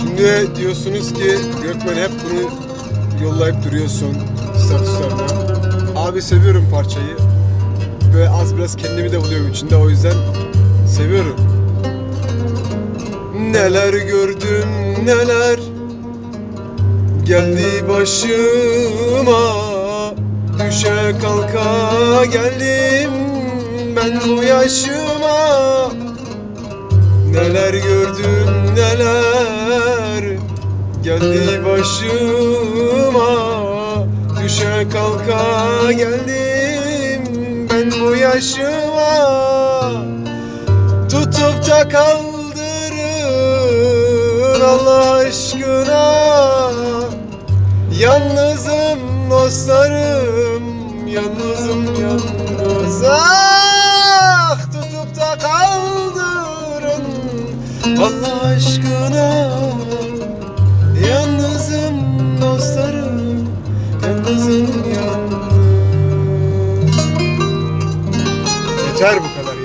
Şimdi diyorsunuz ki Gökmen hep bunu yollayıp duruyorsun statüslerine. Abi seviyorum parçayı. Böyle az biraz kendimi de buluyorum içinde o yüzden seviyorum. Neler gördüm neler geldi başıma Düşe kalka geldim ben bu yaşıma gördüm neler? Geldi başıma Düşe kalka geldim ben bu yaşıma. Tutup da kaldırın Allah aşkına. Yalnızım dostlarım Yalnızım yalnız Allah aşkına. Yalnızım dostlarım Yalnızım yalnız Yeter bu kadar